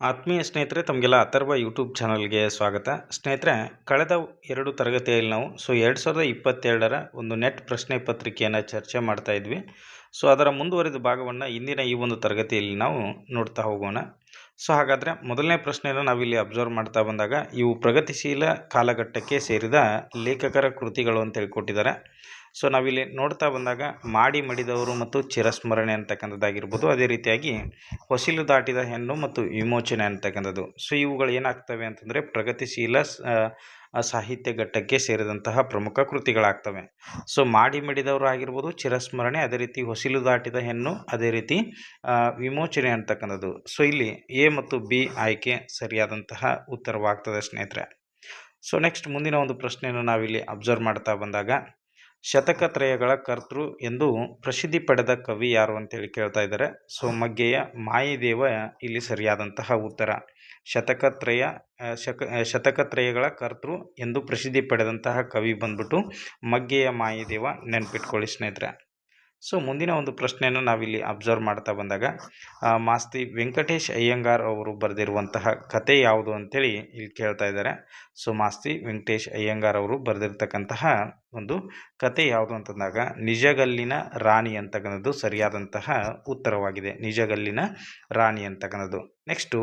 ಆತ್ಮೀಯ ಸ್ನೇಹಿತರೆ, ತಮಗೆಲ್ಲ ಅಥರ್ವ ಯೂಟ್ಯೂಬ್ ಚಾನಲ್ಗೆ ಸ್ವಾಗತ. ಸ್ನೇಹಿತರೆ, ಕಳೆದ ಎರಡು ತರಗತಿಯಲ್ಲಿ ನಾವು, ಸೊ ಎರಡು ಸಾವಿರದ ಇಪ್ಪತ್ತೆರಡರ ಒಂದು ನೆಟ್ ಪ್ರಶ್ನೆ ಪತ್ರಿಕೆಯನ್ನು ಚರ್ಚೆ ಮಾಡ್ತಾ ಇದ್ವಿ. ಸೊ ಅದರ ಮುಂದುವರಿದ ಭಾಗವನ್ನು ಇಂದಿನ ಈ ಒಂದು ತರಗತಿಯಲ್ಲಿ ನಾವು ನೋಡ್ತಾ ಹೋಗೋಣ. ಸೊ ಹಾಗಾದರೆ ಮೊದಲನೇ ಪ್ರಶ್ನೆಯನ್ನು ನಾವಿಲ್ಲಿ ಅಬ್ಸರ್ವ್ ಮಾಡ್ತಾ ಬಂದಾಗ, ಇವು ಪ್ರಗತಿಶೀಲ ಕಾಲಘಟ್ಟಕ್ಕೆ ಸೇರಿದ ಲೇಖಕರ ಕೃತಿಗಳು ಅಂತೇಳಿ ಕೊಟ್ಟಿದ್ದಾರೆ ಸೊ ನಾವಿಲ್ಲಿ ನೋಡ್ತಾ ಬಂದಾಗ ಮಾಡಿ ಮಡಿದವರು ಮತ್ತು ಚಿರಸ್ಮರಣೆ ಅಂತಕ್ಕಂಥದ್ದಾಗಿರ್ಬೋದು. ಅದೇ ರೀತಿಯಾಗಿ ಹೊಸಿಲು ದಾಟಿದ ಹೆಣ್ಣು ಮತ್ತು ವಿಮೋಚನೆ ಅಂತಕ್ಕಂಥದ್ದು. ಸೊ ಇವುಗಳು ಏನಾಗ್ತವೆ ಅಂತಂದರೆ ಪ್ರಗತಿಶೀಲ ಸಾಹಿತ್ಯ ಘಟ್ಟಕ್ಕೆ ಸೇರಿದಂತಹ ಪ್ರಮುಖ ಕೃತಿಗಳಾಗ್ತವೆ. ಸೊ ಮಾಡಿ ಮಡಿದವರು ಆಗಿರ್ಬೋದು, ಚಿರಸ್ಮರಣೆ, ಅದೇ ರೀತಿ ಹೊಸಿಲು ದಾಟಿದ ಹೆಣ್ಣು, ಅದೇ ರೀತಿ ವಿಮೋಚನೆ ಅಂತಕ್ಕಂಥದ್ದು. ಸೊ ಇಲ್ಲಿ ಎ ಮತ್ತು ಬಿ ಆಯ್ಕೆ ಸರಿಯಾದಂತಹ ಉತ್ತರವಾಗ್ತದೆ ಸ್ನೇಹಿತರೆ. ಸೊ ನೆಕ್ಸ್ಟ್ ಮುಂದಿನ ಒಂದು ಪ್ರಶ್ನೆಯನ್ನು ನಾವಿಲ್ಲಿ ಅಬ್ಸರ್ವ್ ಮಾಡ್ತಾ ಬಂದಾಗ ಶತಕತ್ರಯಗಳ ಕರ್ತೃ ಎಂದು ಪ್ರಸಿದ್ಧಿ ಪಡೆದ ಕವಿ ಯಾರು ಅಂತೇಳಿ ಕೇಳ್ತಾ ಇದ್ದಾರೆ. ಸೊ, ಮಗ್ಗೆಯ ಮಾಯಿದೇವ ಇಲ್ಲಿ ಸರಿಯಾದಂತಹ ಉತ್ತರ. ಶತಕತ್ರಯ ಶಕ ಶತಕತ್ರಯಗಳ ಕರ್ತೃ ಎಂದು ಪ್ರಸಿದ್ಧಿ ಪಡೆದಂತಹ ಕವಿ ಬಂದ್ಬಿಟ್ಟು ಮಗ್ಗೆಯ ಮಾಯಿದೇವ ನೆನ್ಪಿಟ್ಕೊಳ್ಳಿ ಸ್ನೇಹಿತರೆ. ಸೊ ಮುಂದಿನ ಒಂದು ಪ್ರಶ್ನೆಯನ್ನು ನಾವಿಲ್ಲಿ ಅಬ್ಸರ್ವ್ ಮಾಡ್ತಾ ಬಂದಾಗ ಮಾಸ್ತಿ ವೆಂಕಟೇಶ್ ಅಯ್ಯಂಗಾರ್ ಅವರು ಬರೆದಿರುವಂತಹ ಕತೆ ಯಾವುದು ಅಂತೇಳಿ ಇಲ್ಲಿ ಕೇಳ್ತಾ ಇದ್ದಾರೆ. ಸೊ ಮಾಸ್ತಿ ವೆಂಕಟೇಶ್ ಅಯ್ಯಂಗಾರ್ ಅವರು ಬರೆದಿರ್ತಕ್ಕಂತಹ ಒಂದು ಕತೆ ಯಾವುದು ಅಂತಂದಾಗ, ನಿಜಗಲ್ಲಿನ ರಾಣಿ ಅಂತಕ್ಕಂಥದ್ದು ಸರಿಯಾದಂತಹ ಉತ್ತರವಾಗಿದೆ. ನಿಜಗಲ್ಲಿನ ರಾಣಿ ಅಂತಕ್ಕಂಥದ್ದು. ನೆಕ್ಸ್ಟು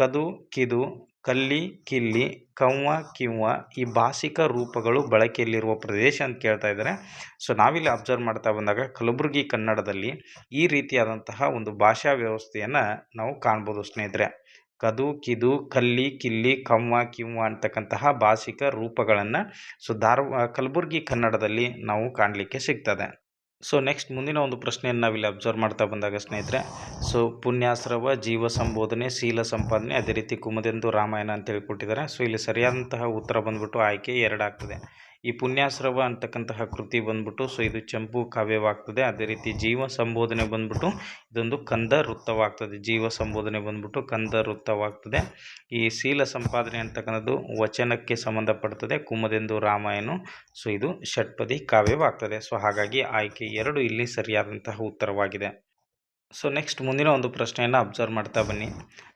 ಕದು, ಕಿದು ಕಲ್ಲಿ, ಕಿಲ್ಲಿ, ಕವ್ವ, ಕಿವ್ವ ಈ ಭಾಷಿಕ ರೂಪಗಳು ಬಳಕೆಯಲ್ಲಿರುವ ಪ್ರದೇಶ ಅಂತ ಕೇಳ್ತಾ ಇದ್ದಾರೆ. ಸೊ ನಾವಿಲ್ಲಿ ಅಬ್ಸರ್ವ್ ಮಾಡ್ತಾ ಬಂದಾಗ ಕಲಬುರಗಿ ಕನ್ನಡದಲ್ಲಿ ಈ ರೀತಿಯಾದಂತಹ ಒಂದು ಭಾಷಾ ವ್ಯವಸ್ಥೆಯನ್ನು ನಾವು ಕಾಣ್ಬೋದು ಸ್ನೇಹಿತರೆ. ಕದು, ಕಿದು, ಕಲ್ಲಿ, ಕಿಲ್ಲಿ, ಕವ್ವ, ಕಿವ್ವ ಅಂತಕ್ಕಂತಹ ಭಾಷಿಕ ರೂಪಗಳನ್ನು ಸೊ ಧಾರವಾ, ಕಲಬುರಗಿ ಕನ್ನಡದಲ್ಲಿ ನಾವು ಕಾಣಲಿಕ್ಕೆ ಸಿಗ್ತದೆ. ಸೊ ನೆಕ್ಸ್ಟ್ ಮುಂದಿನ ಒಂದು ಪ್ರಶ್ನೆಯನ್ನು ನಾವಿಲ್ಲಿ ಅಬ್ಸರ್ವ್ ಮಾಡ್ತಾ ಬಂದಾಗ ಸ್ನೇಹಿತರೆ ಸೊ ಪುಣ್ಯಾಸ್ರವ ಜೀವ ಸಂಬೋಧನೆ, ಶೀಲ ಸಂಪಾದನೆ, ಅದೇ ರೀತಿ ಕುಮದೆಂದು ರಾಮಾಯಣ ಅಂತೇಳಿ ಕೊಟ್ಟಿದ್ದಾರೆ. ಸೊ ಇಲ್ಲಿ ಸರಿಯಾದಂತಹ ಉತ್ತರ ಬಂದ್ಬಿಟ್ಟು ಆಯ್ಕೆ ಎರಡಾಗ್ತದೆ ಈ ಪುಣ್ಯಾಶ್ರವ ಅಂತಕ್ಕಂತಹ ಕೃತಿ ಬಂದ್ಬಿಟ್ಟು, ಸೊ ಇದು ಚಂಪು ಕಾವ್ಯವಾಗ್ತದೆ. ಅದೇ ರೀತಿ ಜೀವ ಸಂಬೋಧನೆ ಬಂದ್ಬಿಟ್ಟು, ಇದೊಂದು ಕಂದ ವೃತ್ತವಾಗ್ತದೆ. ಜೀವ ಸಂಬೋಧನೆ ಬಂದ್ಬಿಟ್ಟು ಕಂದ ವೃತ್ತವಾಗ್ತದೆ. ಈ ಶೀಲ ಸಂಪಾದನೆ ಅಂತಕ್ಕಂಥದ್ದು ವಚನಕ್ಕೆ ಸಂಬಂಧಪಡ್ತದೆ, ಕುಮದೆಂದು ರಾಮಾಯಣ. ಸೊ ಇದು ಷಟ್ಪದಿ ಕಾವ್ಯವಾಗ್ತದೆ. ಸೊ ಹಾಗಾಗಿ ಆಯ್ಕೆ ಎರಡು ಇಲ್ಲಿ ಸರಿಯಾದಂತಹ ಉತ್ತರವಾಗಿದೆ. ಸೊ ನೆಕ್ಸ್ಟ್ ಮುಂದಿನ ಒಂದು ಪ್ರಶ್ನೆಯನ್ನು ಅಬ್ಸರ್ವ್ ಮಾಡ್ತಾ ಬನ್ನಿ.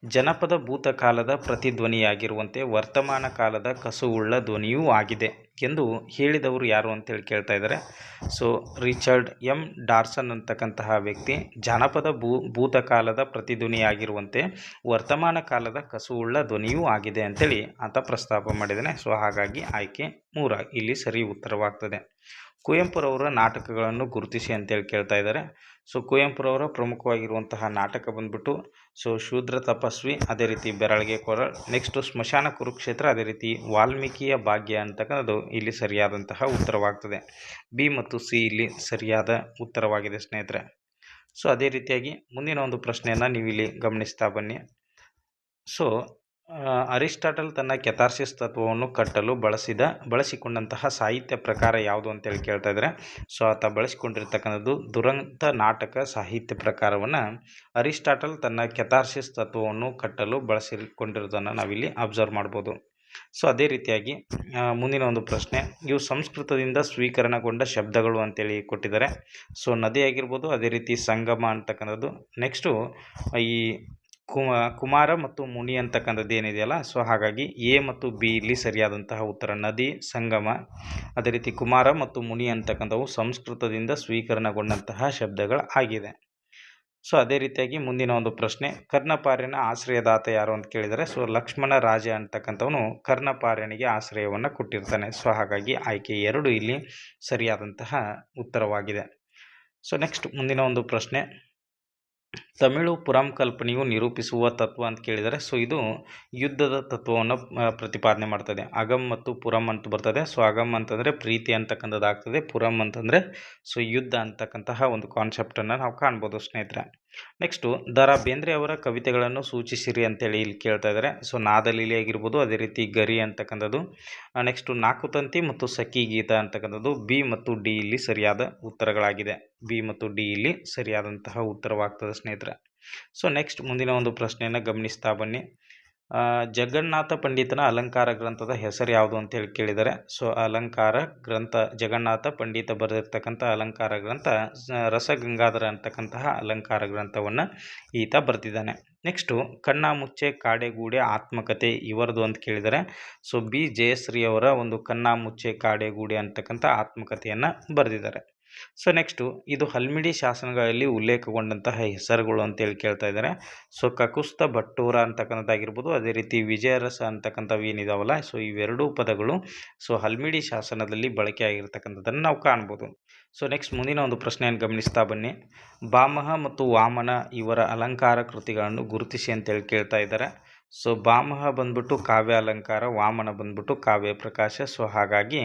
ಜನಪದ ಭೂತಕಾಲದ ಪ್ರತಿಧ್ವನಿಯಾಗಿರುವಂತೆ ವರ್ತಮಾನ ಕಾಲದ ಕಸುವುಳ್ಳ ಧ್ವನಿಯೂ ಆಗಿದೆ ಎಂದು ಹೇಳಿದವರು ಯಾರು ಅಂತೇಳಿ ಕೇಳ್ತಾ ಇದ್ದಾರೆ. ಸೊ ರಿಚರ್ಡ್ ಎಂ ಡಾರ್ಸನ್ ಅಂತಕ್ಕಂತಹ ವ್ಯಕ್ತಿ ಜನಪದ ಭೂ, ಭೂತಕಾಲದ ಪ್ರತಿಧ್ವನಿಯಾಗಿರುವಂತೆ ವರ್ತಮಾನ ಕಾಲದ ಕಸುವುಳ್ಳ ಧ್ವನಿಯೂ ಆಗಿದೆ ಅಂತೇಳಿ ಆತ ಪ್ರಸ್ತಾಪ ಮಾಡಿದ್ದಾನೆ. ಸೊ ಹಾಗಾಗಿ ಆಯ್ಕೆ ಮೂರ, ಇಲ್ಲಿ ಸರಿ ಉತ್ತರವಾಗ್ತದೆ. ಕುವೆಂಪುರವರ ನಾಟಕಗಳನ್ನು ಗುರುತಿಸಿ ಅಂತೇಳಿ ಕೇಳ್ತಾ ಇದ್ದಾರೆ. ಸೊ ಕುವೆಂಪುರವರ ಪ್ರಮುಖವಾಗಿರುವಂತಹ ನಾಟಕ ಬಂದ್ಬಿಟ್ಟು ಸೊ ಶೂದ್ರ ತಪಸ್ವಿ, ಅದೇ ರೀತಿ ಬೆರಳಿಗೆ ಕೋರ ನೆಕ್ಸ್ಟು ಸ್ಮಶಾನ ಕುರುಕ್ಷೇತ್ರ, ಅದೇ ರೀತಿ ವಾಲ್ಮೀಕಿಯ ಭಾಗ್ಯ ಅಂತಕ್ಕಂಥದ್ದು ಇಲ್ಲಿ ಸರಿಯಾದಂತಹ ಉತ್ತರವಾಗ್ತದೆ. ಬಿ ಮತ್ತು ಸಿ ಇಲ್ಲಿ ಸರಿಯಾದ ಉತ್ತರವಾಗಿದೆ ಸ್ನೇಹಿತರೆ. ಸೊ ಅದೇ ರೀತಿಯಾಗಿ ಮುಂದಿನ ಒಂದು ಪ್ರಶ್ನೆಯನ್ನು ನೀವು ಇಲ್ಲಿ ಗಮನಿಸ್ತಾ ಬನ್ನಿ. ಸೊ ಅರಿಸ್ಟಾಟಲ್ ತನ್ನ ಕೆಥಾರ್ಸಿಸ್ ತತ್ವವನ್ನು ಕಟ್ಟಲು ಬಳಸಿದ, ಬಳಸಿಕೊಂಡಂತಹ ಸಾಹಿತ್ಯ ಪ್ರಕಾರ ಯಾವುದು ಅಂತೇಳಿ ಕೇಳ್ತಾ ಇದ್ದಾರೆ ಸೊ ಆತ ಬಳಸಿಕೊಂಡಿರ್ತಕ್ಕಂಥದ್ದು ದುರಂತ ನಾಟಕ ಸಾಹಿತ್ಯ ಪ್ರಕಾರವನ್ನು ಅರಿಸ್ಟಾಟಲ್ ತನ್ನ ಕೆಥಾರ್ಸಿಸ್ ತತ್ವವನ್ನು ಕಟ್ಟಲು ಬಳಸಿಕೊಂಡಿರೋದನ್ನು ನಾವಿಲ್ಲಿ ಅಬ್ಸರ್ವ್ ಮಾಡ್ಬೋದು. ಸೊ ಅದೇ ರೀತಿಯಾಗಿ ಮುಂದಿನ ಒಂದು ಪ್ರಶ್ನೆ, ಇವು ಸಂಸ್ಕೃತದಿಂದ ಸ್ವೀಕರಣಗೊಂಡ ಶಬ್ದಗಳು ಅಂತೇಳಿ ಕೊಟ್ಟಿದ್ದಾರೆ. ಸೊ ನದಿ ಆಗಿರ್ಬೋದು ಅದೇ ರೀತಿ ಸಂಗಮ ಅಂತಕ್ಕಂಥದ್ದು. ನೆಕ್ಸ್ಟು ಈ ಕುಮಾರ ಮತ್ತು ಮುನಿ ಅಂತಕ್ಕಂಥದ್ದು ಏನಿದೆಯಲ್ಲ, ಸೊ ಹಾಗಾಗಿ ಎ ಮತ್ತು ಬಿ ಇಲ್ಲಿ ಸರಿಯಾದಂತಹ ಉತ್ತರ. ನದಿ, ಸಂಗಮ, ಅದೇ ರೀತಿ ಕುಮಾರ ಮತ್ತು ಮುನಿ ಅಂತಕ್ಕಂಥವು ಸಂಸ್ಕೃತದಿಂದ ಸ್ವೀಕರಣಗೊಂಡಂತಹ ಶಬ್ದಗಳು ಆಗಿದೆ. ಸೊ ಅದೇ ರೀತಿಯಾಗಿ ಮುಂದಿನ ಒಂದು ಪ್ರಶ್ನೆ, ಕರ್ಣಪಾರ್ಯನ ಆಶ್ರಯದಾತ ಯಾರು ಅಂತ ಕೇಳಿದರೆ, ಸೊ ಲಕ್ಷ್ಮಣ ರಾಜ ಅಂತಕ್ಕಂಥವನು ಕರ್ಣಪಾರ್ಯನಿಗೆ ಆಶ್ರಯವನ್ನು ಕೊಟ್ಟಿರ್ತಾನೆ. ಸೊ ಹಾಗಾಗಿ ಆಯ್ಕೆ ಎರಡು ಇಲ್ಲಿ ಸರಿಯಾದಂತಹ ಉತ್ತರವಾಗಿದೆ. ಸೊ ನೆಕ್ಸ್ಟ್ ಮುಂದಿನ ಒಂದು ಪ್ರಶ್ನೆ ತಮಿಳು ಪುರಂ ಕಲ್ಪನೆಯು ನಿರೂಪಿಸುವ ತತ್ವ ಅಂತ ಕೇಳಿದರೆ ಸೊ ಇದು ಯುದ್ಧದ ತತ್ವವನ್ನು ಪ್ರತಿಪಾದನೆ ಮಾಡ್ತದೆ. ಅಗಮ್ ಮತ್ತು ಪುರಂ ಅಂತ ಬರ್ತದೆ. ಸೊ ಅಗಮ್ ಅಂತಂದರೆ ಪ್ರೀತಿ ಅಂತಕ್ಕಂಥದ್ದು ಆಗ್ತದೆ ಪುರಂ ಅಂತಂದರೆ ಸೊ ಯುದ್ಧ ಅಂತಕ್ಕಂತಹ ಒಂದು ಕಾನ್ಸೆಪ್ಟನ್ನು ನಾವು ಕಾಣ್ಬೋದು ಸ್ನೇಹಿತರೆ. ನೆಕ್ಸ್ಟು ದ ರಾ ಬೇಂದ್ರೆ ಅವರ ಕವಿತೆಗಳನ್ನು ಸೂಚಿಸಿರಿ ಅಂತೇಳಿ ಇಲ್ಲಿ ಕೇಳ್ತಾ ಇದ್ದಾರೆ ಸೊ ನಾದಲೀಲಿ ಆಗಿರ್ಬೋದು, ಅದೇ ರೀತಿ ಗರಿ ಅಂತಕ್ಕಂಥದ್ದು. ನೆಕ್ಸ್ಟು ನಾಲ್ಕು ತಂತಿ ಮತ್ತು ಸಖಿ ಗೀತ ಅಂತಕ್ಕಂಥದ್ದು. ಬಿ ಮತ್ತು ಡಿ ಇಲ್ಲಿ ಸರಿಯಾದ ಉತ್ತರಗಳಾಗಿದೆ. ಬಿ ಮತ್ತು ಡಿ ಇಲ್ಲಿ ಸರಿಯಾದಂತಹ ಉತ್ತರವಾಗ್ತದೆ ಸ್ನೇಹಿತರೆ. ಸೊ ನೆಕ್ಸ್ಟ್ ಮುಂದಿನ ಒಂದು ಪ್ರಶ್ನೆಯನ್ನು ಗಮನಿಸ್ತಾ ಬನ್ನಿ. ಜಗನ್ನಾಥ ಪಂಡಿತನ ಅಲಂಕಾರ ಗ್ರಂಥದ ಹೆಸರು ಯಾವುದು ಅಂತೇಳಿ ಕೇಳಿದರೆ, ಸೊ ಅಲಂಕಾರ ಗ್ರಂಥ, ಜಗನ್ನಾಥ ಪಂಡಿತ ಬರೆದಿರ್ತಕ್ಕಂಥ ಅಲಂಕಾರ ಗ್ರಂಥ ರಸಗಂಗಾಧರ ಅಂತಕ್ಕಂತಹ ಅಲಂಕಾರ ಗ್ರಂಥವನ್ನು ಈತ ಬರೆದಿದ್ದಾನೆ. ನೆಕ್ಸ್ಟು ಕಣ್ಣ ಮುಚ್ಚೆ ಕಾಡೆಗೂಡೆ, ಆತ್ಮಕತೆ ಇವರದು ಅಂತ ಕೇಳಿದರೆ, ಸೊ ಬಿ. ಜಯಶ್ರೀ ಅವರ ಒಂದು ಕಣ್ಣ ಮುಚ್ಚೆ ಕಾಡೆಗೂಡೆ ಅಂತಕ್ಕಂಥ ಆತ್ಮಕಥೆಯನ್ನು ಬರೆದಿದ್ದಾರೆ. ಸೊ ನೆಕ್ಸ್ಟು ಇದು ಹಲ್ಮಿಡಿ ಶಾಸನಗಳಲ್ಲಿ ಉಲ್ಲೇಖಗೊಂಡಂತಹ ಹೆಸರುಗಳು ಅಂತೇಳಿ ಕೇಳ್ತಾ ಇದ್ದಾರೆ. ಸೊ ಕಕುಸ್ತ ಭಟ್ಟೂರ ಅಂತಕ್ಕಂಥದ್ದಾಗಿರ್ಬೋದು, ಅದೇ ರೀತಿ ವಿಜಯರಸ ಅಂತಕ್ಕಂಥವು ಏನಿದಾವಲ್ಲ ಸೊ ಇವೆರಡೂ ಪದಗಳು ಸೊ ಹಲ್ಮಿಡಿ ಶಾಸನದಲ್ಲಿ ಬಳಕೆಯಾಗಿರ್ತಕ್ಕಂಥದ್ದನ್ನು ನಾವು ಕಾಣ್ಬೋದು. ಸೊ ನೆಕ್ಸ್ಟ್ ಮುಂದಿನ ಒಂದು ಪ್ರಶ್ನೆಯನ್ನು ಗಮನಿಸ್ತಾ ಬನ್ನಿ. ಬಾಮಹ ಮತ್ತು ವಾಮನ ಇವರ ಅಲಂಕಾರ ಕೃತಿಗಳನ್ನು ಗುರುತಿಸಿ ಅಂತೇಳಿ ಕೇಳ್ತಾ ಇದ್ದಾರೆ. ಸೊ ಬಾಮಹ ಬಂದ್ಬಿಟ್ಟು ಕಾವ್ಯ ಅಲಂಕಾರ ವಾಮನ ಬಂದ್ಬಿಟ್ಟು ಕಾವ್ಯ ಪ್ರಕಾಶ ಸೊ ಹಾಗಾಗಿ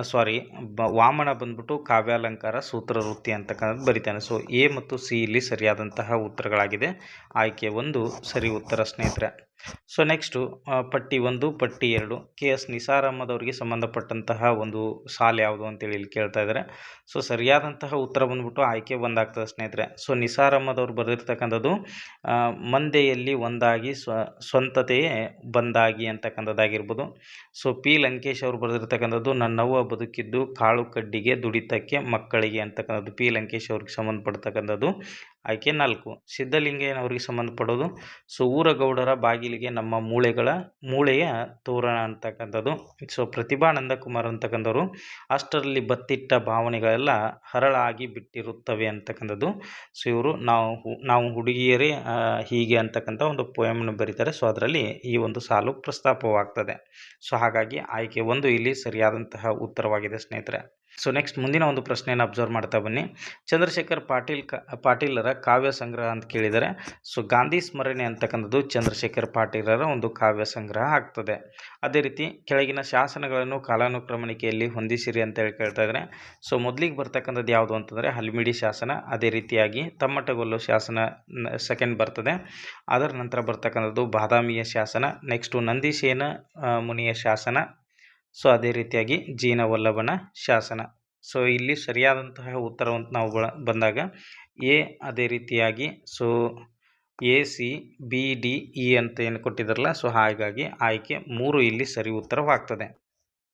ಸಾರಿ ಬ, ವಾಮನ ಬಂದ್ಬಿಟ್ಟು ಕಾವ್ಯಾಲಂಕಾರ, ಸೂತ್ರ ವೃತ್ತಿ ಅಂತಕ್ಕಂಥದ್ದು ಬರಿತಾನೆ. ಸೊ ಎ ಮತ್ತು ಸಿ ಇಲ್ಲಿ ಸರಿಯಾದಂತಹ ಉತ್ತರಗಳಾಗಿದೆ. ಆಯ್ಕೆ ಒಂದು, ಸರಿ ಉತ್ತರ ಸ್ನೇಹಿತರೆ. ಸೊ ನೆಕ್ಸ್ಟು ಪಟ್ಟಿ ಒಂದು, ಪಟ್ಟಿ ಎರಡು. ಕೆ ಎಸ್ ನಿಸಾರ್ ಅವರಿಗೆ ಸಂಬಂಧಪಟ್ಟಂತಹ ಒಂದು ಸಾಲು ಯಾವುದು ಅಂತೇಳಿ ಇಲ್ಲಿ ಕೇಳ್ತಾ ಇದ್ದಾರೆ. ಸೊ ಸರಿಯಾದಂತಹ ಉತ್ತರ ಬಂದ್ಬಿಟ್ಟು ಆಯ್ಕೆ ಒಂದಾಗ್ತದೆ ಸ್ನೇಹಿತರೆ. ಸೊ ನಿಸಾರ್ ಅವರು ಬರೆದಿರ್ತಕ್ಕಂಥದ್ದು ಮಂದೆಯಲ್ಲಿ ಒಂದಾಗಿ ಸ್ವ, ಸ್ವಂತತೆಯೇ ಬಂದಾಗಿ ಅಂತಕ್ಕಂಥದ್ದಾಗಿರ್ಬೋದು. So P. ಲಂಕೇಶ್ ಅವರು ಬರೆದಿರ್ತಕ್ಕಂಥದ್ದು ನನ್ನವ್ವ ಬದುಕಿದ್ದು ಕಾಳು ಕಡ್ಡಿಗೆ ದುಡಿತಕ್ಕೆ ಮಕ್ಕಳಿಗೆ ಅಂತಕ್ಕಂಥದ್ದು. ಪಿ. ಲಂಕೇಶ್ ಅವ್ರಿಗೆ ಸಂಬಂಧಪಡ್ತಕ್ಕಂಥದ್ದು. ಆಯ್ಕೆ ನಾಲ್ಕು. ಸಿದ್ಧಲಿಂಗಯ್ಯನವರಿಗೆ ಸಂಬಂಧಪಡೋದು. ಸೊ, ಊರಗೌಡರ ಬಾಗಿಲಿಗೆ ನಮ್ಮ ಮೂಳೆಗಳ ಮೂಳೆಯ ತೋರಣ ಅಂತಕ್ಕಂಥದ್ದು. ಸೊ ಪ್ರತಿಭಾನಂದ ಕುಮಾರ್ ಅಂತಕ್ಕಂಥವ್ರು ಅಷ್ಟರಲ್ಲಿ ಬತ್ತಿಟ್ಟ ಭಾವನೆಗಳೆಲ್ಲ ಹರಳಾಗಿ ಬಿಟ್ಟಿರುತ್ತವೆ ಅಂತಕ್ಕಂಥದ್ದು. ಸೊ, ಇವರು ನಾವು ನಾವು ಹುಡುಗಿಯರೇ ಹೀಗೆ ಅಂತಕ್ಕಂಥ ಒಂದು ಪೊಯಮನ್ನು ಬರೀತಾರೆ. ಸೊ, ಅದರಲ್ಲಿ ಈ ಒಂದು ಸಾಲು ಪ್ರಸ್ತಾಪವಾಗ್ತದೆ. ಸೊ, ಹಾಗಾಗಿ ಆಯ್ಕೆ ಒಂದು ಇಲ್ಲಿ ಸರಿಯಾದಂತಹ ಉತ್ತರವಾಗಿದೆ ಸ್ನೇಹಿತರೆ. ಸೊ ನೆಕ್ಸ್ಟ್ ಮುಂದಿನ ಒಂದು ಪ್ರಶ್ನೆಯನ್ನು ಅಬ್ಸರ್ವ್ ಮಾಡ್ತಾ ಬನ್ನಿ. ಚಂದ್ರಶೇಖರ್ ಪಾಟೀಲ್ ಪಾಟೀಲರ ಕಾವ್ಯ ಸಂಗ್ರಹ ಅಂತ ಕೇಳಿದರೆ ಸೊ ಗಾಂಧಿ ಸ್ಮರಣೆ ಅಂತಕ್ಕಂಥದ್ದು ಚಂದ್ರಶೇಖರ್ ಪಾಟೀಲರ ಒಂದು ಕಾವ್ಯ ಸಂಗ್ರಹ ಆಗ್ತದೆ. ಅದೇ ರೀತಿ ಕೆಳಗಿನ ಶಾಸನಗಳನ್ನು ಕಾಲಾನುಕ್ರಮಣಿಕೆಯಲ್ಲಿ ಹೊಂದಿಸಿರಿ ಅಂತ ಹೇಳಿ ಕೇಳ್ತಾ ಇದ್ದಾರೆ. ಸೊ ಮೊದಲಿಗೆ ಬರ್ತಕ್ಕಂಥದ್ದು ಯಾವುದು ಅಂತಂದರೆ ಹಲ್ಮಿಡಿ ಶಾಸನ. ಅದೇ ರೀತಿಯಾಗಿ ತಮ್ಮಟಗೊಲ್ಲು ಶಾಸನ ಸೆಕೆಂಡ್ ಬರ್ತದೆ. ಅದರ ನಂತರ ಬರ್ತಕ್ಕಂಥದ್ದು ಬಾದಾಮಿಯ ಶಾಸನ. ನೆಕ್ಸ್ಟು ನಂದಿಸೇನ ಮುನಿಯ ಶಾಸನ. ಸೊ, ಅದೇ ರೀತಿಯಾಗಿ ಜೀನ ವಲ್ಲಭನ ಶಾಸನ. ಸೊ, ಇಲ್ಲಿ ಸರಿಯಾದಂತಹ ಉತ್ತರವಂತ ನಾವು ಬಂದಾಗ ಎ, ಅದೇ ರೀತಿಯಾಗಿ so, A, C, B, D, E ಅಂತ ಏನು ಕೊಟ್ಟಿದ್ದಾರಲ್ಲ, ಸೊ, ಹಾಗಾಗಿ ಆಯ್ಕೆ ಮೂರು ಇಲ್ಲಿ ಸರಿ ಉತ್ತರವಾಗ್ತದೆ.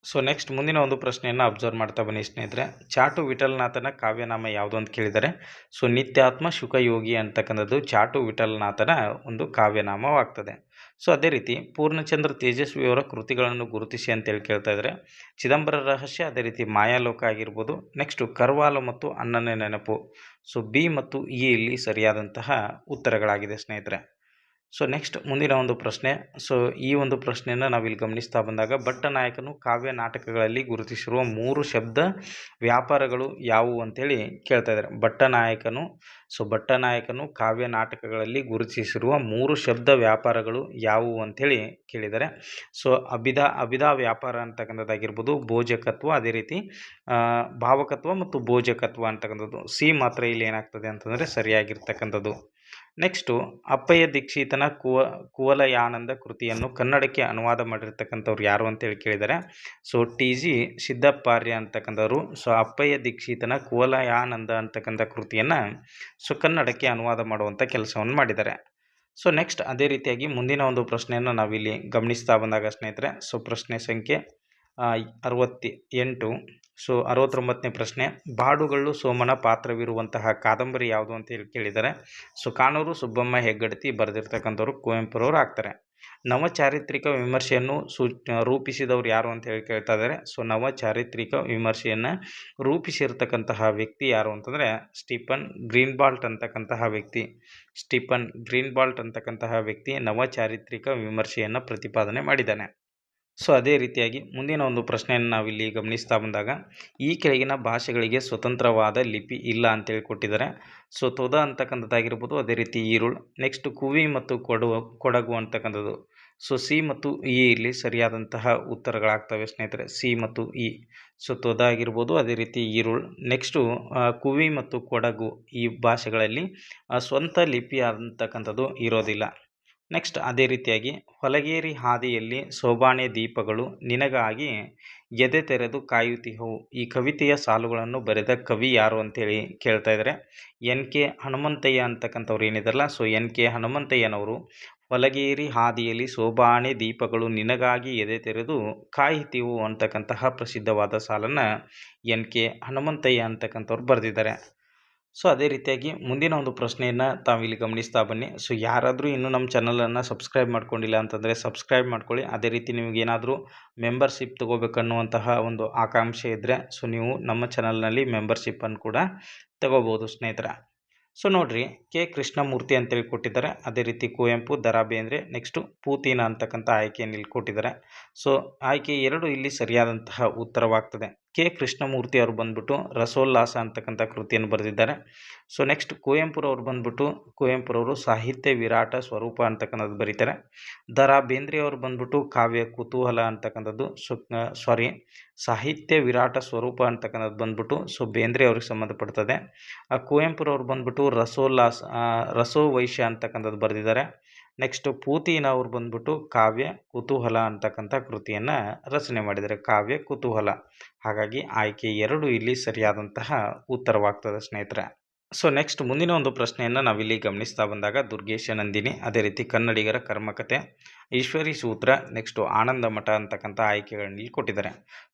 ಸೊ ನೆಕ್ಸ್ಟ್ ಮುಂದಿನ ಒಂದು ಪ್ರಶ್ನೆಯನ್ನು ಅಬ್ಸರ್ವ್ ಮಾಡ್ತಾ ಬನ್ನಿ ಸ್ನೇಹಿತರೆ. ಚಾಟು ವಿಠಲನಾಥನ ಕಾವ್ಯನಾಮ ಯಾವುದು ಅಂತ ಕೇಳಿದರೆ. ಸೊ ನಿತ್ಯಾತ್ಮ ಶುಕಯೋಗಿ ಅಂತಕ್ಕಂಥದ್ದು ಚಾಟು ವಿಠಲನಾಥನ ಒಂದು ಕಾವ್ಯನಾಮವಾಗ್ತದೆ. ಸೊ ಅದೇ ರೀತಿ ಪೂರ್ಣಚಂದ್ರ ತೇಜಸ್ವಿಯವರ ಕೃತಿಗಳನ್ನು ಗುರುತಿಸಿ ಅಂತೇಳಿ ಕೇಳ್ತಾ ಇದ್ದಾರೆ ಚಿದಂಬರ ರಹಸ್ಯ ಅದೇ ರೀತಿ ಮಾಯಾಲೋಕ ಆಗಿರ್ಬೋದು. ನೆಕ್ಸ್ಟು ಕರ್ವಾಲ ಮತ್ತು ಅನ್ನನ ನೆನಪು. ಸೊ ಬಿ ಮತ್ತು ಇ ಇಲ್ಲಿ ಸರಿಯಾದಂತಹ ಉತ್ತರಗಳಾಗಿದೆ ಸ್ನೇಹಿತರೆ. ಸೊ ನೆಕ್ಸ್ಟ್ ಮುಂದಿನ ಒಂದು ಪ್ರಶ್ನೆ. ಸೊ ಈ ಒಂದು ಪ್ರಶ್ನೆಯನ್ನು ನಾವಿಲ್ಲಿ ಗಮನಿಸ್ತಾ ಬಂದಾಗ ಭಟ್ಟನಾಯಕನು ಕಾವ್ಯ ನಾಟಕಗಳಲ್ಲಿ ಗುರುತಿಸಿರುವ ಮೂರು ಶಬ್ದ ವ್ಯಾಪಾರಗಳು ಯಾವುವು ಅಂತೇಳಿ ಕೇಳ್ತಾ ಇದ್ದಾರೆ. ಭಟ್ಟನಾಯಕನು ಸೊ ಭಟ್ಟನಾಯಕನು ಕಾವ್ಯ ನಾಟಕಗಳಲ್ಲಿ ಗುರುತಿಸಿರುವ ಮೂರು ಶಬ್ದ ವ್ಯಾಪಾರಗಳು ಯಾವುವು ಅಂಥೇಳಿ ಕೇಳಿದ್ದಾರೆ. ಸೊ ಅಭಿಧಾ ಅಭಿಧಾ ವ್ಯಾಪಾರ ಅಂತಕ್ಕಂಥದ್ದಾಗಿರ್ಬೋದು, ಭೋಜಕತ್ವ ಅದೇ ರೀತಿ ಭಾವಕತ್ವ ಮತ್ತು ಭೋಜಕತ್ವ ಅಂತಕ್ಕಂಥದ್ದು. ಸಿ ಮಾತ್ರ ಇಲ್ಲಿ ಏನಾಗ್ತದೆ ಅಂತಂದರೆ ಸರಿಯಾಗಿರ್ತಕ್ಕಂಥದ್ದು. ನೆಕ್ಸ್ಟು ಅಪ್ಪಯ್ಯ ದೀಕ್ಷಿತನ ಕುವ, ಕುವಲಯಾನಂದ ಕೃತಿಯನ್ನು ಕನ್ನಡಕ್ಕೆ ಅನುವಾದ ಮಾಡಿರ್ತಕ್ಕಂಥವ್ರು ಯಾರು ಅಂತೇಳಿ ಕೇಳಿದ್ದಾರೆ ಸೊ ಟಿ ಜಿ ಸಿದ್ದಪ್ಪಾರ್ಯ ಅಂತಕ್ಕಂಥವ್ರು ಸೊ ಅಪ್ಪಯ್ಯ ದೀಕ್ಷಿತನ ಕುವಲಯಾನಂದ ಅಂತಕ್ಕಂಥ ಕೃತಿಯನ್ನು ಸೊ ಕನ್ನಡಕ್ಕೆ ಅನುವಾದ ಮಾಡುವಂಥ ಕೆಲಸವನ್ನು ಮಾಡಿದ್ದಾರೆ ಸೊ ನೆಕ್ಸ್ಟ್ ಅದೇ ರೀತಿಯಾಗಿ ಮುಂದಿನ ಒಂದು ಪ್ರಶ್ನೆಯನ್ನು ನಾವಿಲ್ಲಿ ಗಮನಿಸ್ತಾ ಬಂದಾಗ ಸ್ನೇಹಿತರೆ ಸೊ ಪ್ರಶ್ನೆ ಸಂಖ್ಯೆ ಅರವತ್ತಿ ಎಂಟು ಸೊ, ಅರವತ್ತೊಂಬತ್ತನೇ ಪ್ರಶ್ನೆ. ಬಾಡುಗಳು ಸೋಮನ ಪಾತ್ರವಿರುವಂತಹ ಕಾದಂಬರಿ ಯಾವುದು ಅಂತ ಹೇಳಿ ಕೇಳಿದ್ದಾರೆ ಸೊ ಕಾನೂರು ಸುಬ್ಬಮ್ಮ ಹೆಗ್ಗಡತಿ ಬರೆದಿರ್ತಕ್ಕಂಥವ್ರು ಕುವೆಂಪುರವರು ಆಗ್ತಾರೆ. ನವಚಾರಿತ್ರಿಕ ವಿಮರ್ಶೆಯನ್ನು ಸೂ, ರೂಪಿಸಿದವರು ಯಾರು ಅಂತ ಹೇಳಿ ಕೇಳ್ತಾ ಇದ್ದಾರೆ. ಸೊ, ನವಚಾರಿತ್ರಿಕ ವಿಮರ್ಶೆಯನ್ನು ರೂಪಿಸಿರ್ತಕ್ಕಂತಹ ವ್ಯಕ್ತಿ ಯಾರು ಅಂತಂದರೆ, ಸ್ಟೀಫನ್ ಗ್ರೀನ್ಬಾಲ್ಟ್ ಅಂತಕ್ಕಂತಹ ವ್ಯಕ್ತಿ. ಸ್ಟೀಫನ್ ಗ್ರೀನ್ಬಾಲ್ಟ್ ಅಂತಕ್ಕಂತಹ ವ್ಯಕ್ತಿ ನವಚಾರಿತ್ರಿಕ ವಿಮರ್ಶೆಯನ್ನು ಪ್ರತಿಪಾದನೆ ಮಾಡಿದ್ದಾನೆ. ಸೊ ಅದೇ ರೀತಿಯಾಗಿ ಮುಂದಿನ ಒಂದು ಪ್ರಶ್ನೆಯನ್ನು ನಾವಿಲ್ಲಿ ಗಮನಿಸ್ತಾ ಬಂದಾಗ, ಈ ಕೆಳಗಿನ ಭಾಷೆಗಳಿಗೆ ಸ್ವತಂತ್ರವಾದ ಲಿಪಿ ಇಲ್ಲ ಅಂತೇಳಿ ಕೊಟ್ಟಿದ್ದಾರೆ. ಸೊ ತೊದ ಅಂತಕ್ಕಂಥದ್ದಾಗಿರ್ಬೋದು, ಅದೇ ರೀತಿ ಈರುಳ್ ನೆಕ್ಸ್ಟ್ ಕುವಿ ಮತ್ತು ಕೊಡುವ, ಕೊಡಗು ಅಂತಕ್ಕಂಥದ್ದು. ಸೊ ಸಿ ಮತ್ತು ಇ ಇಲ್ಲಿ ಸರಿಯಾದಂತಹ ಉತ್ತರಗಳಾಗ್ತವೆ ಸ್ನೇಹಿತರೆ, ಸಿ ಮತ್ತು ಇ. ಸೊ ತೊದ ಆಗಿರ್ಬೋದು, ಅದೇ ರೀತಿ ಈರುಳ್ ನೆಕ್ಸ್ಟು ಕುವಿ ಮತ್ತು ಕೊಡಗು ಈ ಭಾಷೆಗಳಲ್ಲಿ ಸ್ವಂತ ಲಿಪಿ ಆದಂತಕ್ಕಂಥದ್ದು ಇರೋದಿಲ್ಲ. ನೆಕ್ಸ್ಟ್ ಅದೇ ರೀತಿಯಾಗಿ ಹೊಲಗೇರಿ ಹಾದಿಯಲ್ಲಿ ಸೋಬಾನೆ ದೀಪಗಳು ನಿನಗಾಗಿ ಎದೆ ತೆರೆದು ಕಾಯುತ್ತಿಹವು. ಈ ಕವಿತೆಯ ಸಾಲುಗಳನ್ನು ಬರೆದ ಕವಿ ಯಾರು ಅಂತೇಳಿ ಕೇಳ್ತಾ ಇದ್ದಾರೆ. ಎನ್ ಕೆ ಹನುಮಂತಯ್ಯ ಅಂತಕ್ಕಂಥವ್ರು ಏನಿದಾರಲ್ಲ, ಸೊ ಎನ್ ಕೆ ಹನುಮಂತಯ್ಯನವರು ಹೊಲಗೇರಿ ಹಾದಿಯಲ್ಲಿ ಸೋಬಾಣೆ ದೀಪಗಳು ನಿನಗಾಗಿ ಎದೆ ತೆರೆದು ಕಾಯುತ್ತಿವು ಅಂತಕ್ಕಂತಹ ಪ್ರಸಿದ್ಧವಾದ ಸಾಲನ್ನು ಎನ್ ಕೆ ಹನುಮಂತಯ್ಯ ಅಂತಕ್ಕಂಥವ್ರು ಬರೆದಿದ್ದಾರೆ. ಸೊ ಅದೇ ರೀತಿಯಾಗಿ ಮುಂದಿನ ಒಂದು ಪ್ರಶ್ನೆಯನ್ನು ತಾವಿಲ್ಲಿ ಗಮನಿಸ್ತಾ ಬನ್ನಿ. ಸೊ ಯಾರಾದರೂ ಇನ್ನೂ ನಮ್ಮ ಚಾನಲನ್ನು ಸಬ್ಸ್ಕ್ರೈಬ್ ಮಾಡ್ಕೊಂಡಿಲ್ಲ ಅಂತಂದರೆ ಸಬ್ಸ್ಕ್ರೈಬ್ ಮಾಡ್ಕೊಳ್ಳಿ. ಅದೇ ರೀತಿ ನಿಮಗೇನಾದರೂ ಮೆಂಬರ್ಶಿಪ್ ತೊಗೋಬೇಕನ್ನುವಂತಹ ಒಂದು ಆಕಾಂಕ್ಷೆ ಇದ್ದರೆ ಸೊ ನೀವು ನಮ್ಮ ಚಾನಲ್ನಲ್ಲಿ ಮೆಂಬರ್ಶಿಪ್ಪನ್ನು ಕೂಡ ತಗೋಬೋದು ಸ್ನೇಹಿತರೆ. ಸೊ ನೋಡಿರಿ, ಕೆ ಕೃಷ್ಣಮೂರ್ತಿ ಅಂತೇಳಿ ಕೊಟ್ಟಿದ್ದಾರೆ. ಅದೇ ರೀತಿ ಕುವೆಂಪು ದರಾ ಬೇಂದ್ರೆ ನೆಕ್ಸ್ಟು ಪೂತಿನ ಅಂತಕ್ಕಂಥ ಆಯ್ಕೆಯನ್ನು ಇಲ್ಲಿ ಕೊಟ್ಟಿದ್ದಾರೆ. ಸೊ ಆಯ್ಕೆ ಎರಡು ಇಲ್ಲಿ ಸರಿಯಾದಂತಹ ಉತ್ತರವಾಗ್ತದೆ. ಕೆ ಕೃಷ್ಣಮೂರ್ತಿ ಅವರು ಬಂದ್ಬಿಟ್ಟು ರಸೋಲ್ಲಾಸ ಅಂತಕ್ಕಂಥ ಕೃತಿಯನ್ನು ಬರೆದಿದ್ದಾರೆ. ಸೊ ನೆಕ್ಸ್ಟ್ ಕುವೆಂಪುರವ್ರು ಬಂದ್ಬಿಟ್ಟು ಕುವೆಂಪುರವರು ಸಾಹಿತ್ಯ ವಿರಾಟ ಸ್ವರೂಪ ಅಂತಕ್ಕಂಥದ್ದು ಬರೀತಾರೆ. ದರಾ ಬೇಂದ್ರೆ ಅವರು ಬಂದ್ಬಿಟ್ಟು ಕಾವ್ಯ ಕುತೂಹಲ ಅಂತಕ್ಕಂಥದ್ದು, ಸೊ ಸಾರಿ ಸಾಹಿತ್ಯ ವಿರಾಟ ಸ್ವರೂಪ ಅಂತಕ್ಕಂಥದ್ದು ಬಂದ್ಬಿಟ್ಟು, ಸೊ, ಬೇಂದ್ರೆ ಅವ್ರಿಗೆ ಸಂಬಂಧಪಡ್ತದೆ. ಆ ಕುವೆಂಪುರವ್ರು ಬಂದ್ಬಿಟ್ಟು ರಸೋಲ್ಲಾಸ ರಸೋ ವೈಶ್ಯ ಅಂತಕ್ಕಂಥದ್ದು ಬರೆದಿದ್ದಾರೆ. ನೆಕ್ಸ್ಟ್ ಪೂತಿನವ್ರು ಬಂದ್ಬಿಟ್ಟು ಕಾವ್ಯ, ಕುತೂಹಲ ಅಂತಕ್ಕಂಥ ಕೃತಿಯನ್ನು ರಚನೆ ಮಾಡಿದ್ದಾರೆ. ಕಾವ್ಯ, ಕುತೂಹಲ. ಹಾಗಾಗಿ ಆಯ್ಕೆ ಎರಡು ಇಲ್ಲಿ ಸರಿಯಾದಂತಹ ಉತ್ತರವಾಗ್ತದೆ ಸ್ನೇಹಿತರೆ. ಸೊ ನೆಕ್ಸ್ಟ್ ಮುಂದಿನ ಒಂದು ಪ್ರಶ್ನೆಯನ್ನು ನಾವಿಲ್ಲಿ ಗಮನಿಸ್ತಾ ಬಂದಾಗ ದುರ್ಗೇಶ ನಂದಿನಿ, ಅದೇ ರೀತಿ ಕನ್ನಡಿಗರ ಕರ್ಮಕತೆ, ಈಶ್ವರಿ ಸೂತ್ರ ನೆಕ್ಸ್ಟು ಆನಂದ ಮಠ ಅಂತಕ್ಕಂಥ ಆಯ್ಕೆಗಳನ್ನ ಇಲ್ಲಿ ಕೊಟ್ಟಿದ್ದಾರೆ.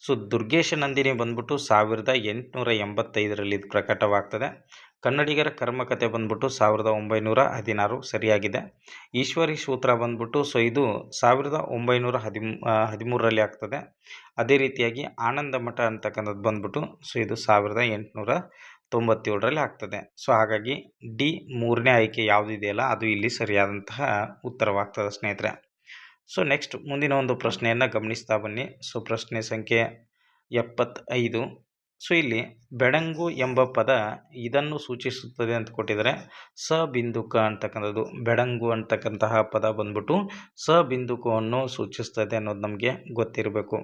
ಸೊ ದುರ್ಗೇಶ ನಂದಿನಿ ಬಂದ್ಬಿಟ್ಟು ಸಾವಿರದ ಎಂಟುನೂರ ಎಂಬತ್ತೈದರಲ್ಲಿ ಇದು ಪ್ರಕಟವಾಗ್ತದೆ. ಕನ್ನಡಿಗರ ಕರ್ಮಕತೆ ಬಂದ್ಬಿಟ್ಟು ಸಾವಿರದ ಒಂಬೈನೂರ ಹದಿನಾರು ಸರಿಯಾಗಿದೆ. ಈಶ್ವರಿ ಸೂತ್ರ ಬಂದ್ಬಿಟ್ಟು ಸೊ ಇದು ಸಾವಿರದ ಒಂಬೈನೂರ ಹದಿಮ್ ಹದಿಮೂರರಲ್ಲಿ ಆಗ್ತದೆ. ಅದೇ ರೀತಿಯಾಗಿ ಆನಂದ ಮಠ ಅಂತಕ್ಕಂಥದ್ದು ಬಂದ್ಬಿಟ್ಟು ಸೊ ಇದು ಸಾವಿರದ ಎಂಟುನೂರ ತೊಂಬತ್ತೇಳರಲ್ಲಿ ಆಗ್ತದೆ. ಸೊ ಹಾಗಾಗಿ ಡಿ ಮೂರನೇ ಆಯ್ಕೆ ಯಾವುದಿದೆಯಲ್ಲ ಅದು ಇಲ್ಲಿ ಸರಿಯಾದಂತಹ ಉತ್ತರವಾಗ್ತದೆ ಸ್ನೇಹಿತರೆ. ಸೊ ನೆಕ್ಸ್ಟ್ ಮುಂದಿನ ಒಂದು ಪ್ರಶ್ನೆಯನ್ನು ಗಮನಿಸ್ತಾ ಬನ್ನಿ. ಸೊ ಪ್ರಶ್ನೆ ಸಂಖ್ಯೆ ಎಪ್ಪತ್ತೈದು. ಸೊ, ಇಲ್ಲಿ ಬೆಡಂಗು ಎಂಬ ಪದ ಇದನ್ನು ಸೂಚಿಸುತ್ತದೆ ಅಂತ ಕೊಟ್ಟಿದ್ದಾರೆ. ಸ ಬಿಂದುಕ ಅಂತಕ್ಕಂಥದ್ದು, ಬೆಡಂಗು ಅಂತಕ್ಕಂತಹ ಪದ ಬಂದ್ಬಿಟ್ಟು ಸ ಬಿಂದುಕವನ್ನು ಸೂಚಿಸ್ತದೆ ಅನ್ನೋದು ನಮಗೆ ಗೊತ್ತಿರಬೇಕು.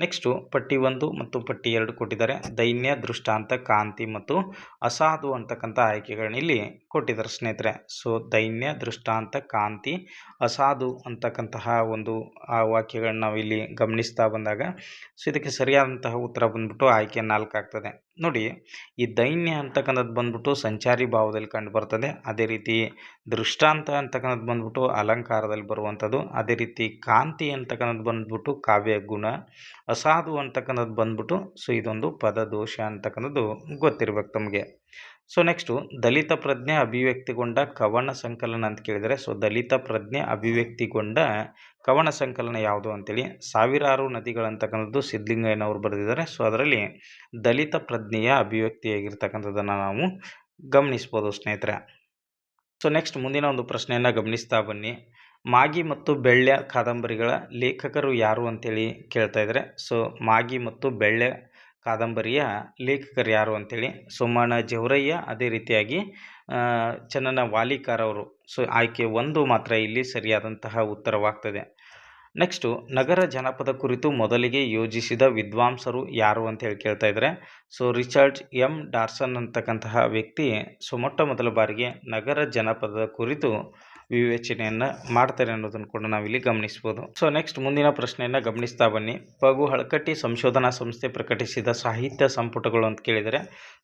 ನೆಕ್ಸ್ಟು ಪಟ್ಟಿ ಒಂದು ಮತ್ತು ಪಟ್ಟಿ ಎರಡು ಕೊಟ್ಟಿದ್ದಾರೆ. ದೈನ್ಯ, ದೃಷ್ಟಾಂತ, ಕಾಂತಿ ಮತ್ತು ಅಸಾಧು ಅಂತಕ್ಕಂಥ ಆಯ್ಕೆಗಳನ್ನ ಇಲ್ಲಿ ಕೊಟ್ಟಿದ್ದಾರೆ ಸ್ನೇಹಿತರೆ. ಸೊ ದೈನ್ಯ, ದೃಷ್ಟಾಂತ, ಕಾಂತಿ, ಅಸಾಧು ಅಂತಕ್ಕಂತಹ ಒಂದು, ಆ, ವಾಕ್ಯಗಳನ್ನ ನಾವು ಇಲ್ಲಿ ಗಮನಿಸ್ತಾ ಬಂದಾಗ ಸೊ ಇದಕ್ಕೆ ಸರಿಯಾದಂತಹ ಉತ್ತರ ಬಂದ್ಬಿಟ್ಟು ಆಯ್ಕೆ ನಾಲ್ಕು ಆಗ್ತದೆ. ನೋಡಿ, ಈ ದೈನ್ಯ ಅಂತಕ್ಕಂಥದ್ದು ಬಂದ್ಬಿಟ್ಟು ಸಂಚಾರಿ ಭಾವದಲ್ಲಿ ಕಂಡು ಬರ್ತದೆ. ಅದೇ ರೀತಿ ದೃಷ್ಟಾಂತ ಅಂತಕ್ಕಂಥದ್ದು ಬಂದ್ಬಿಟ್ಟು ಅಲಂಕಾರದಲ್ಲಿ ಬರುವಂಥದ್ದು. ಅದೇ ರೀತಿ ಕಾಂತಿ ಅಂತಕ್ಕಂಥದ್ದು ಬಂದ್ಬಿಟ್ಟು ಕಾವ್ಯ, ಗುಣ ಅಸಾಧು ಅಂತಕ್ಕಂಥದ್ದು ಬಂದ್ಬಿಟ್ಟು, ಸೊ ಇದೊಂದು ಪದದೋಷ ಅಂತಕ್ಕಂಥದ್ದು ಗೊತ್ತಿರ್ಬೇಕು ತಮಗೆ. ಸೊ ನೆಕ್ಸ್ಟು ದಲಿತ ಪ್ರಜ್ಞೆ ಅಭಿವ್ಯಕ್ತಿಗೊಂಡ ಕವನ ಸಂಕಲನ ಅಂತ ಕೇಳಿದರೆ, ಸೊ ದಲಿತ ಪ್ರಜ್ಞೆ ಅಭಿವ್ಯಕ್ತಿಗೊಂಡ ಕವನ ಸಂಕಲನ ಯಾವುದು ಅಂತೇಳಿ, ಸಾವಿರಾರು ನದಿಗಳಂತಕ್ಕಂಥದ್ದು ಸಿದ್ಧಲಿಂಗಯ್ಯನವರು ಬರೆದಿದ್ದಾರೆ. ಸೊ ಅದರಲ್ಲಿ ದಲಿತ ಪ್ರಜ್ಞೆಯ ಅಭಿವ್ಯಕ್ತಿಯಾಗಿರ್ತಕ್ಕಂಥದ್ದನ್ನು ನಾವು ಗಮನಿಸ್ಬೋದು ಸ್ನೇಹಿತರೆ. ಸೊ ನೆಕ್ಸ್ಟ್ ಮುಂದಿನ ಒಂದು ಪ್ರಶ್ನೆಯನ್ನು ಗಮನಿಸ್ತಾ ಬನ್ನಿ. ಮಾಗಿ ಮತ್ತು ಬೆಳ್ಳ ಕಾದಂಬರಿಗಳ ಲೇಖಕರು ಯಾರು ಅಂತೇಳಿ ಕೇಳ್ತಾ ಇದ್ದಾರೆ. ಸೊ ಮಾಗಿ ಮತ್ತು ಬೆಳ್ಳ ಕಾದಂಬರಿಯ ಲೇಖಕರು ಯಾರು ಅಂತೇಳಿ, ಸೋಮಣ್ಣ ಜವರಯ್ಯ ಅದೇ ರೀತಿಯಾಗಿ ಚನ್ನನ ವಾಲಿಕಾರ್ ಅವರು. ಸೊ ಆಯ್ಕೆ ಒಂದು ಮಾತ್ರ ಇಲ್ಲಿ ಸರಿಯಾದಂತಹ ಉತ್ತರವಾಗ್ತದೆ. ನೆಕ್ಸ್ಟು ನಗರ ಜನಪದ ಕುರಿತು ಮೊದಲಿಗೆ ಯೋಜಿಸಿದ ವಿದ್ವಾಂಸರು ಯಾರು ಅಂತ ಹೇಳಿ ಕೇಳ್ತಾ ಇದ್ದಾರೆ. So Richard M. ಡಾರ್ಸನ್ ಅಂತಕ್ಕಂತಹ ವ್ಯಕ್ತಿ, ಸೊ, ಮೊಟ್ಟ ಮೊದಲ ಬಾರಿಗೆ ನಗರ ಜನಪದದ ಕುರಿತು ವಿವೇಚನೆಯನ್ನು ಮಾಡ್ತಾರೆ ಅನ್ನೋದನ್ನು ಕೂಡ ನಾವಿಲ್ಲಿ ಗಮನಿಸ್ಬೋದು. ಸೊ ನೆಕ್ಸ್ಟ್ ಮುಂದಿನ ಪ್ರಶ್ನೆಯನ್ನು ಗಮನಿಸ್ತಾ ಬನ್ನಿ. ಪಗು ಹಳಕಟ್ಟಿ ಸಂಶೋಧನಾ ಸಂಸ್ಥೆ ಪ್ರಕಟಿಸಿದ ಸಾಹಿತ್ಯ ಸಂಪುಟಗಳು ಅಂತ ಕೇಳಿದರೆ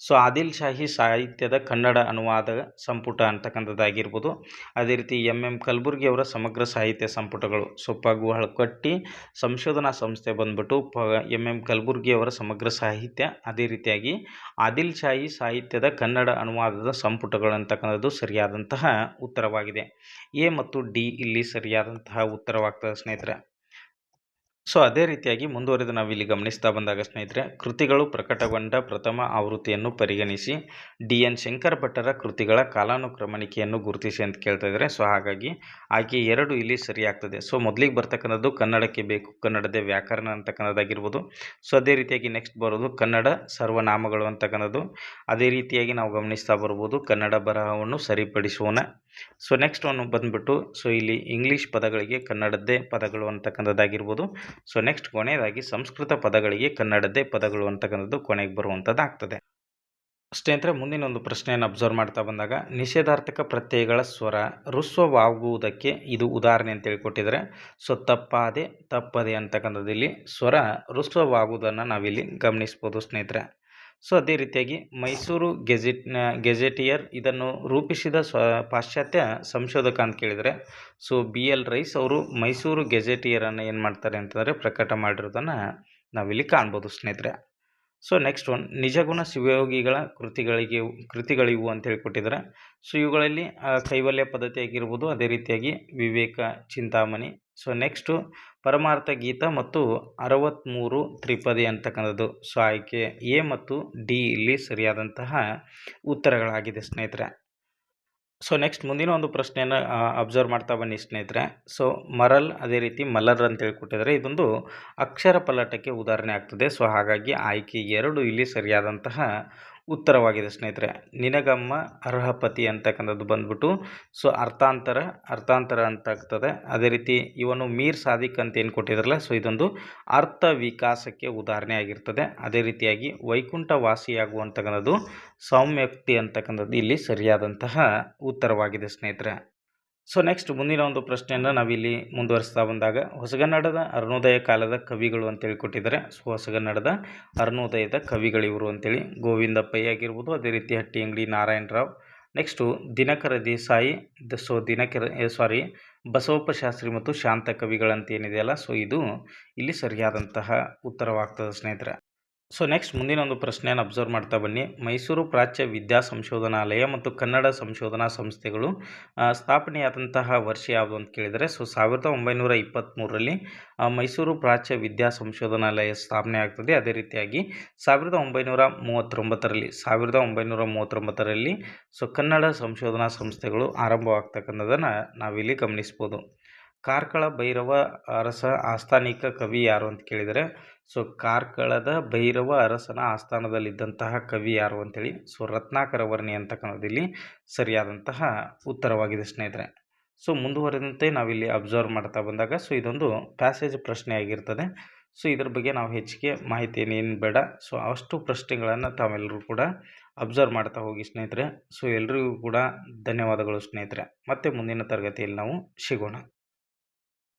ಸೊ ಆದಿಲ್ ಶಾಹಿ ಸಾಹಿತ್ಯದ ಕನ್ನಡ ಅನುವಾದ ಸಂಪುಟ ಅಂತಕ್ಕಂಥದ್ದಾಗಿರ್ಬೋದು. ಅದೇ ರೀತಿ ಎಂ ಎಂ ಕಲಬುರ್ಗಿ ಅವರ ಸಮಗ್ರ ಸಾಹಿತ್ಯ ಸಂಪುಟಗಳು. ಸೊ ಪಗು ಹಳಕಟ್ಟಿ ಸಂಶೋಧನಾ ಸಂಸ್ಥೆ ಬಂದ್ಬಿಟ್ಟು ಪ, ಎಂ ಎಂ ಕಲಬುರ್ಗಿ ಅವರ ಸಮಗ್ರ ಸಾಹಿತ್ಯ, ಅದೇ ರೀತಿಯಾಗಿ ಆದಿಲ್ ಶಾಹಿ ಸಾಹಿತ್ಯದ ಕನ್ನಡ ಅನುವಾದದ ಸಂಪುಟಗಳು ಅಂತಕ್ಕಂಥದ್ದು ಸರಿಯಾದಂತಹ ಉತ್ತರವಾಗಿದೆ. ಎ ಮತ್ತು ಡಿ ಇಲ್ಲಿ ಸರಿಯಾದಂತಹ ಉತ್ತರವಾಗ್ತದೆ ಸ್ನೇಹಿತರೆ. ಸೊ, ಅದೇ ರೀತಿಯಾಗಿ ಮುಂದುವರೆದು ನಾವಿಲ್ಲಿ ಗಮನಿಸ್ತಾ ಬಂದಾಗ ಸ್ನೇಹಿತರೆ, ಕೃತಿಗಳು ಪ್ರಕಟಗೊಂಡ ಪ್ರಥಮ ಆವೃತ್ತಿಯನ್ನು ಪರಿಗಣಿಸಿ, ಡಿ ಎನ್ ಶಂಕರ್ ಭಟ್ಟರ ಕೃತಿಗಳ ಕಾಲಾನುಕ್ರಮಣಿಕೆಯನ್ನು ಗುರುತಿಸಿ ಅಂತ ಕೇಳ್ತಾ ಇದ್ದಾರೆ. ಸೊ, ಹಾಗಾಗಿ ಆಯ್ಕೆ ಎರಡು ಇಲ್ಲಿ ಸರಿಯಾಗ್ತದೆ. ಸೊ, ಮೊದಲಿಗೆ ಬರ್ತಕ್ಕಂಥದ್ದು ಕನ್ನಡಕ್ಕೆ ಬೇಕು, ಕನ್ನಡದ ವ್ಯಾಕರಣ ಅಂತಕ್ಕಂಥದ್ದಾಗಿರ್ಬೋದು. ಸೊ, ಅದೇ ರೀತಿಯಾಗಿ ನೆಕ್ಸ್ಟ್ ಬರೋದು ಕನ್ನಡ ಸರ್ವನಾಮಗಳು ಅಂತಕ್ಕಂಥದ್ದು. ಅದೇ ರೀತಿಯಾಗಿ ನಾವು ಗಮನಿಸ್ತಾ ಬರ್ಬೋದು ಕನ್ನಡ ಬರಹವನ್ನು ಸರಿಪಡಿಸೋಣ ಸೊ ನೆಕ್ಸ್ಟ್ ಒನ್ ಬಂದುಬಿಟ್ಟು ಸೊ ಇಲ್ಲಿ ಇಂಗ್ಲೀಷ್ ಪದಗಳಿಗೆ ಕನ್ನಡದ್ದೇ ಪದಗಳು ಅಂತಕ್ಕಂಥದ್ದಾಗಿರ್ಬೋದು. ಸೊ ನೆಕ್ಸ್ಟ್ ಕೊನೆಯದಾಗಿ ಸಂಸ್ಕೃತ ಪದಗಳಿಗೆ ಕನ್ನಡದ್ದೇ ಪದಗಳು ಅಂತಕ್ಕಂಥದ್ದು ಕೊನೆಗೆ ಬರುವಂಥದ್ದಾಗ್ತದೆ. ಅಂದರೆ ಮುಂದಿನ ಒಂದು ಪ್ರಶ್ನೆಯನ್ನು ಅಬ್ಸರ್ವ್ ಮಾಡ್ತಾ ಬಂದಾಗ, ನಿಷೇಧಾರ್ಥಕ ಪ್ರತ್ಯಯಗಳ ಸ್ವರ ಋಸ್ವವಾಗುವುದಕ್ಕೆ ಇದು ಉದಾಹರಣೆ ಅಂತೇಳಿ ಕೊಟ್ಟಿದ್ದಾರೆ. ಸೊ ತಪ್ಪಾದೆ ತಪ್ಪದೆ ಅಂತಕ್ಕಂಥದ್ದು ಇಲ್ಲಿ ಸ್ವರ ಋಸ್ವವಾಗುವುದನ್ನು ನಾವಿಲ್ಲಿ ಗಮನಿಸ್ಬೋದು ಸ್ನೇಹಿತರೆ. ಸೊ ಅದೇ ರೀತಿಯಾಗಿ ಮೈಸೂರು ಗೆಜೆಟ್ ಗೆಜೆಟಿಯರ್ ಇದನ್ನು ರೂಪಿಸಿದ ಸ್ವ, ಪಾಶ್ಚಾತ್ಯ ಸಂಶೋಧಕ ಅಂತ ಕೇಳಿದರೆ, ಸೊ ಬಿ ಎಲ್ ರೈಸ್ ಅವರು ಮೈಸೂರು ಗೆಜೆಟಿಯರನ್ನು ಏನು ಮಾಡ್ತಾರೆ ಅಂತಂದರೆ ಪ್ರಕಟ ಮಾಡಿರೋದನ್ನು ನಾವಿಲ್ಲಿ ಕಾಣ್ಬೋದು ಸ್ನೇಹಿತರೆ. ಸೊ ನೆಕ್ಸ್ಟ್ ಒನ್, ನಿಜಗುಣ ಶಿವಯೋಗಿಗಳ ಕೃತಿಗಳಿಗೆ, ಕೃತಿಗಳಿವು ಅಂತ ಹೇಳಿಕೊಟ್ಟಿದ್ದಾರೆ. ಸೊ ಇವುಗಳಲ್ಲಿ ಕೈವಲ್ಯ ಪದ್ಧತಿ ಆಗಿರ್ಬೋದು ಅದೇ ರೀತಿಯಾಗಿ ವಿವೇಕ ಚಿಂತಾಮಣಿ. ಸೊ ನೆಕ್ಸ್ಟು ಪರಮಾರ್ಥ ಗೀತ ಮತ್ತು ಅರವತ್ತ್ಮೂರು ತ್ರಿಪದಿ ಅಂತಕ್ಕಂಥದ್ದು. ಸೊ ಆಯ್ಕೆ ಎ ಮತ್ತು ಡಿ ಇಲ್ಲಿ ಸರಿಯಾದಂತಹ ಉತ್ತರಗಳಾಗಿದೆ ಸ್ನೇಹಿತರೆ. ಸೊ ನೆಕ್ಸ್ಟ್ ಮುಂದಿನ ಒಂದು ಪ್ರಶ್ನೆಯನ್ನು ಅಬ್ಸರ್ವ್ ಮಾಡ್ತಾ ಬನ್ನಿ ಸ್ನೇಹಿತರೆ. ಸೊ ಮರಲ್ ಅದೇ ರೀತಿ ಮಲರ್ ಅಂತ ಹೇಳ್ಕೊಟ್ಟಿದ್ದಾರೆ. ಇದೊಂದು ಅಕ್ಷರ ಪಲ್ಲಟಕ್ಕೆ ಉದಾಹರಣೆ ಆಗ್ತದೆ. ಸೊ ಹಾಗಾಗಿ ಆಯ್ಕೆ ಎರಡು ಇಲ್ಲಿ ಸರಿಯಾದಂತಹ ಉತ್ತರವಾಗಿದೆ ಸ್ನೇಹಿತರೆ. ನಿನಗಮ್ಮ ಅರ್ಹಪತಿ ಅಂತಕ್ಕಂಥದ್ದು ಬಂದ್ಬಿಟ್ಟು, ಸೊ ಅರ್ಥಾಂತರ ಅರ್ಥಾಂತರ ಅಂತ ಆಗ್ತದೆ ಅದೇ ರೀತಿ ಇವನು ಮೀರ್ ಸಾದಿಕ್ ಅಂತ ಏನು ಕೊಟ್ಟಿದ್ರಲ್ಲ, ಸೊ ಇದೊಂದು ಅರ್ಥ ವಿಕಾಸಕ್ಕೆ ಉದಾಹರಣೆ ಆಗಿರ್ತದೆ. ಅದೇ ರೀತಿಯಾಗಿ ವೈಕುಂಠ ವಾಸಿಯಾಗುವಂತಕ್ಕಂಥದ್ದು ಸೌಮ್ಯಕ್ತಿ ಅಂತಕ್ಕಂಥದ್ದು ಇಲ್ಲಿ ಸರಿಯಾದಂತಹ ಉತ್ತರವಾಗಿದೆ ಸ್ನೇಹಿತರೆ. ಸೊ ನೆಕ್ಸ್ಟ್ ಮುಂದಿನ ಒಂದು ಪ್ರಶ್ನೆಯನ್ನು ನಾವಿಲ್ಲಿ ಮುಂದುವರಿಸ್ತಾ ಬಂದಾಗ, ಹೊಸಗನ್ನಡದ ಅರುಣೋದಯ ಕಾಲದ ಕವಿಗಳು ಅಂತೇಳಿ ಕೊಟ್ಟಿದ್ದಾರೆ. ಸೊ ಹೊಸಗನ್ನಡದ ಅರುಣೋದಯದ ಕವಿಗಳಿವರು ಅಂತೇಳಿ. ಗೋವಿಂದ ಪೈ ಆಗಿರ್ಬೋದು, ಅದೇ ರೀತಿ Hattiangadi Narayanarao. Next Dinakara Desai, the so Dinakara sorry Basavappa Shastri ಮತ್ತು ಶಾಂತ ಕವಿಗಳಂತ ಏನಿದೆಯಲ್ಲ ಸೊ ಇದು ಇಲ್ಲಿ ಸರಿಯಾದಂತಹ ಉತ್ತರವಾಗ್ತದೆ ಸ್ನೇಹಿತರೆ. ಸೊ ನೆಕ್ಸ್ಟ್ ಮುಂದಿನ ಒಂದು ಪ್ರಶ್ನೆಯನ್ನು ಅಬ್ಸರ್ವ್ ಮಾಡ್ತಾ ಬನ್ನಿ. ಮೈಸೂರು ಪ್ರಾಚ್ಯ ವಿದ್ಯಾ ಸಂಶೋಧನಾಲಯ ಮತ್ತು ಕನ್ನಡ ಸಂಶೋಧನಾ ಸಂಸ್ಥೆಗಳು ಸ್ಥಾಪನೆಯಾದಂತಹ ವರ್ಷ ಯಾವುದು ಅಂತ ಕೇಳಿದರೆ ಸೊ ಸಾವಿರದ ಒಂಬೈನೂರ ಇಪ್ಪತ್ತ್ಮೂರರಲ್ಲಿ ಮೈಸೂರು ಪ್ರಾಚ್ಯ ವಿದ್ಯಾ ಸಂಶೋಧನಾಲಯ ಸ್ಥಾಪನೆ ಆಗ್ತದೆ. ಅದೇ ರೀತಿಯಾಗಿ ಸಾವಿರದ ಒಂಬೈನೂರ ಮೂವತ್ತೊಂಬತ್ತರಲ್ಲಿ, ಸಾವಿರದ ಒಂಬೈನೂರ ಮೂವತ್ತೊಂಬತ್ತರಲ್ಲಿ ಸೊ ಕನ್ನಡ ಸಂಶೋಧನಾ ಸಂಸ್ಥೆಗಳು ಆರಂಭವಾಗ್ತಕ್ಕಂಥದ್ದನ್ನು ನಾವಿಲ್ಲಿ ಗಮನಿಸ್ಬೋದು. ಕಾರ್ಕಳ ಭೈರವ ಅರಸ ಆಸ್ಥಾನಿಕ ಕವಿ ಯಾರು ಅಂತ ಕೇಳಿದರೆ, ಸೊ ಕಾರ್ಕಳದ ಭೈರವ ಅರಸನ ಆಸ್ಥಾನದಲ್ಲಿದ್ದಂತಹ ಕವಿ ಯಾರು ಅಂತೇಳಿ, ಸೊ ರತ್ನಾಕರ ವರ್ಣಿ ಅಂತಕ್ಕಂಥದ್ದಿಲ್ಲಿ ಸರಿಯಾದಂತಹ ಉತ್ತರವಾಗಿದೆ ಸ್ನೇಹಿತರೆ. ಸೊ ಮುಂದುವರೆದಂತೆ ನಾವಿಲ್ಲಿ ಅಬ್ಸರ್ವ್ ಮಾಡ್ತಾ ಬಂದಾಗ, ಸೊ ಇದೊಂದು ಪ್ಯಾಸೇಜ್ ಪ್ರಶ್ನೆ ಆಗಿರ್ತದೆ. ಸೊ ಇದ್ರ ಬಗ್ಗೆ ನಾವು ಹೆಚ್ಚಿಗೆ ಮಾಹಿತಿ ಏನೇನು ಬೇಡ. ಸೊ ಅಷ್ಟು ಪ್ರಶ್ನೆಗಳನ್ನು ತಾವೆಲ್ಲರೂ ಕೂಡ ಅಬ್ಸರ್ವ್ ಮಾಡ್ತಾ ಹೋಗಿ ಸ್ನೇಹಿತರೆ. ಸೊ ಎಲ್ರಿಗೂ ಕೂಡ ಧನ್ಯವಾದಗಳು ಸ್ನೇಹಿತರೆ. ಮತ್ತೆ ಮುಂದಿನ ತರಗತಿಯಲ್ಲಿ ನಾವು ಸಿಗೋಣ.